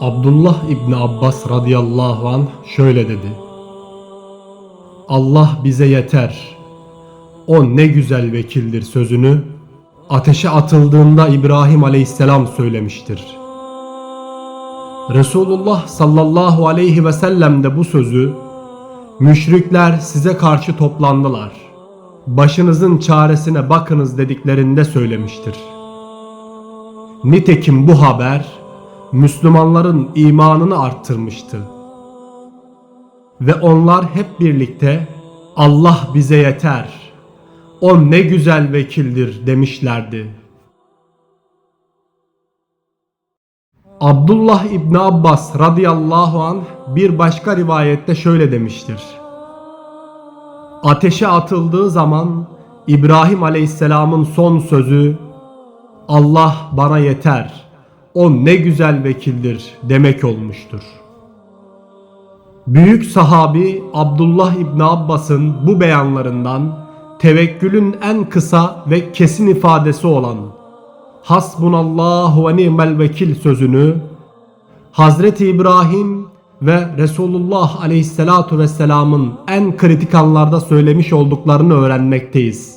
Abdullah İbni Abbas radıyallahu anh şöyle dedi. Allah bize yeter. O ne güzel vekildir sözünü ateşe atıldığında İbrahim aleyhisselam söylemiştir. Resulullah sallallahu aleyhi ve sellem de bu sözü müşrikler size karşı toplandılar. Başınızın çaresine bakınız dediklerinde söylemiştir. Nitekim bu haber Müslümanların imanını arttırmıştı. Ve onlar hep birlikte Allah bize yeter. O ne güzel vekildir demişlerdi. Abdullah İbni Abbas radıyallahu an bir başka rivayette şöyle demiştir. Ateşe atıldığı zaman İbrahim aleyhisselamın son sözü Allah bana yeter. O ne güzel vekildir demek olmuştur. Büyük sahabi Abdullah İbni Abbas'ın bu beyanlarından tevekkülün en kısa ve kesin ifadesi olan Hasbunallahu ve ni'mel vekil sözünü Hazreti İbrahim ve Resulullah Aleyhisselatu Vesselam'ın en kritik anlarda söylemiş olduklarını öğrenmekteyiz.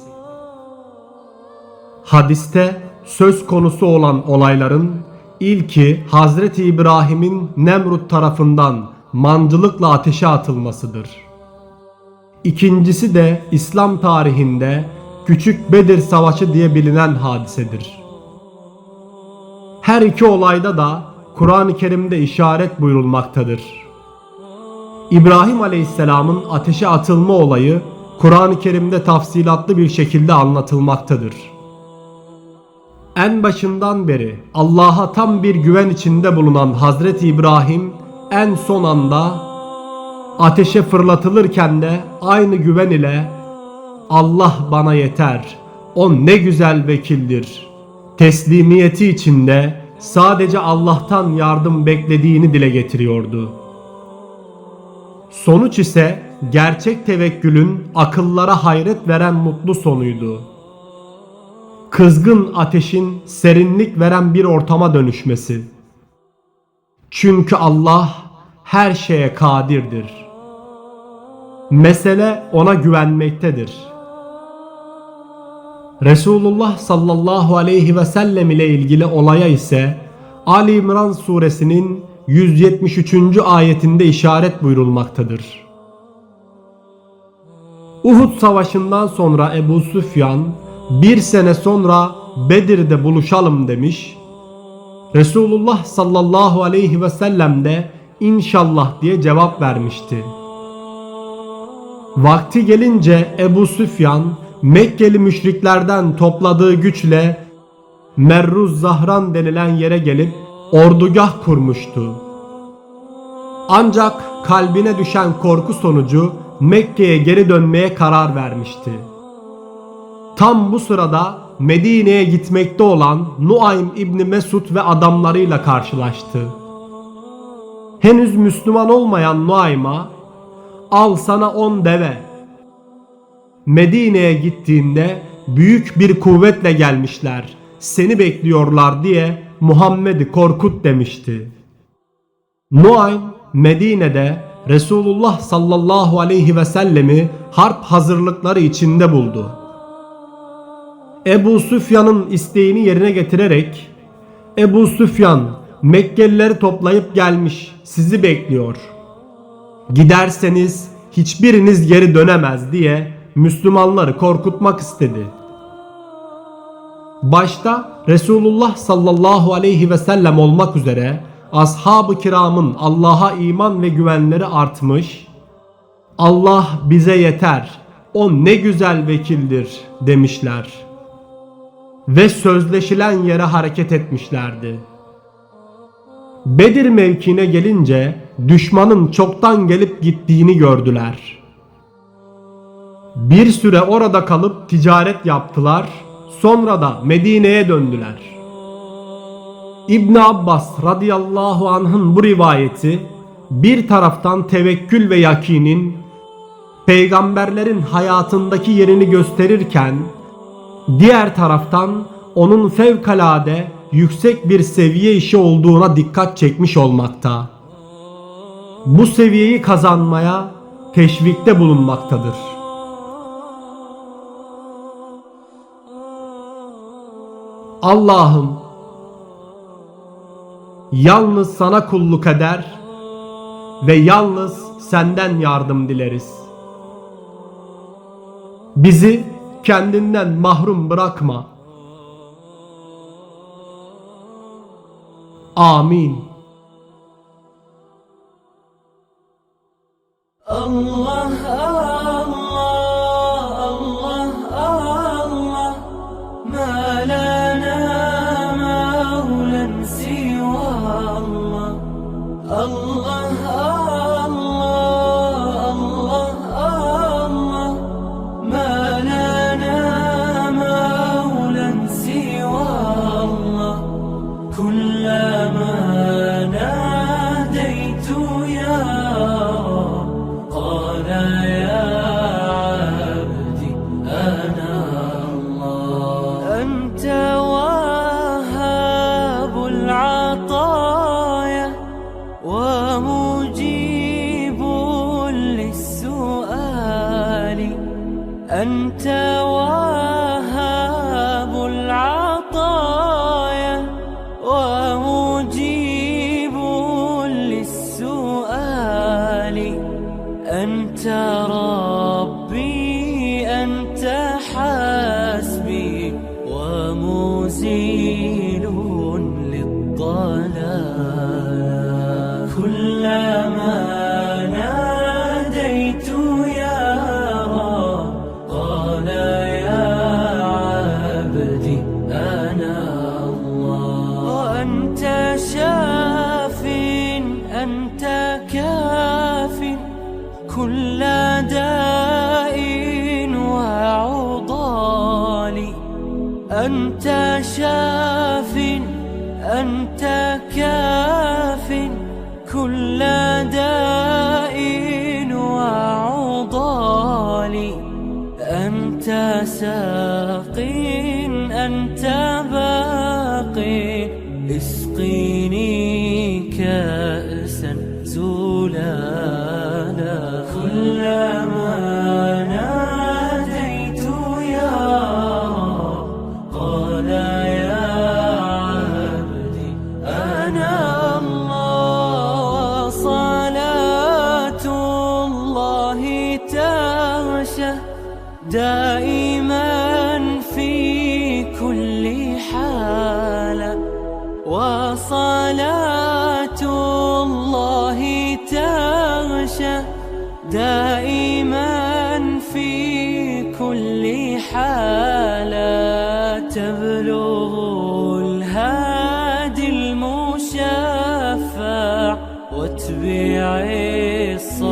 Hadiste söz konusu olan olayların ilki Hazreti İbrahim'in Nemrut tarafından mancılıkla ateşe atılmasıdır. İkincisi de İslam tarihinde Küçük Bedir Savaşı diye bilinen hadisedir. Her iki olayda da Kur'an-ı Kerim'de işaret buyurulmaktadır. İbrahim Aleyhisselam'ın ateşe atılma olayı Kur'an-ı Kerim'de tafsilatlı bir şekilde anlatılmaktadır. En başından beri Allah'a tam bir güven içinde bulunan Hazreti İbrahim en son anda ateşe fırlatılırken de aynı güven ile Allah bana yeter. O ne güzel vekildir. Teslimiyeti içinde sadece Allah'tan yardım beklediğini dile getiriyordu. Sonuç ise gerçek tevekkülün akıllara hayret veren mutlu sonuydu. Kızgın ateşin serinlik veren bir ortama dönüşmesi. Çünkü Allah her şeye kadirdir. Mesele ona güvenmektedir. Resulullah sallallahu aleyhi ve sellem ile ilgili olaya ise Ali İmran suresinin 173. ayetinde işaret buyurulmaktadır. Uhud savaşından sonra Ebu Süfyan bir sene sonra Bedir'de buluşalım demiş. Resulullah sallallahu aleyhi ve sellem de inşallah diye cevap vermişti. Vakti gelince Ebu Süfyan Mekkeli müşriklerden topladığı güçle Merruz Zahran denilen yere gelip ordugah kurmuştu. Ancak kalbine düşen korku sonucu Mekke'ye geri dönmeye karar vermişti. Tam bu sırada Medine'ye gitmekte olan Nuaym İbni Mesud ve adamlarıyla karşılaştı. Henüz Müslüman olmayan Nuaym'a al sana on deve. Medine'ye gittiğinde büyük bir kuvvetle gelmişler. Seni bekliyorlar diye Muhammed'i korkut demişti. Nuaym Medine'de Resulullah sallallahu aleyhi ve sellemi harp hazırlıkları içinde buldu. Ebu Süfyan'ın isteğini yerine getirerek Ebu Süfyan Mekkelileri toplayıp gelmiş sizi bekliyor. Giderseniz hiçbiriniz geri dönemez diye Müslümanları korkutmak istedi. Başta Resulullah sallallahu aleyhi ve sellem olmak üzere ashab-ı kiramın Allah'a iman ve güvenleri artmış. Allah bize yeter. O ne güzel vekildir demişler. Ve sözleşilen yere hareket etmişlerdi. Bedir mevkine gelince düşmanın çoktan gelip gittiğini gördüler. Bir süre orada kalıp ticaret yaptılar. Sonra da Medine'ye döndüler. İbn Abbas radıyallahu anh'ın bu rivayeti bir taraftan tevekkül ve yakinin peygamberlerin hayatındaki yerini gösterirken diğer taraftan onun fevkalade yüksek bir seviye işi olduğuna dikkat çekmiş olmakta. Bu seviyeyi kazanmaya teşvikte bulunmaktadır. Allah'ım yalnız sana kulluk eder ve yalnız senden yardım dileriz. Bizi kendinden mahrum bırakma. Amin. Allah أنت وهاب العطايا ومجيب للسؤال أنت ربي أنت حسبي ومزيل للضلال. كلما أنت شاف أنت كاف كل داء وعضال. أنت ساق أنت باق اسقيني أنا الله صلاة الله تغشى دائما في كل حالة. وصلاة الله تغشى دائما في كل وتبيعي الصلاة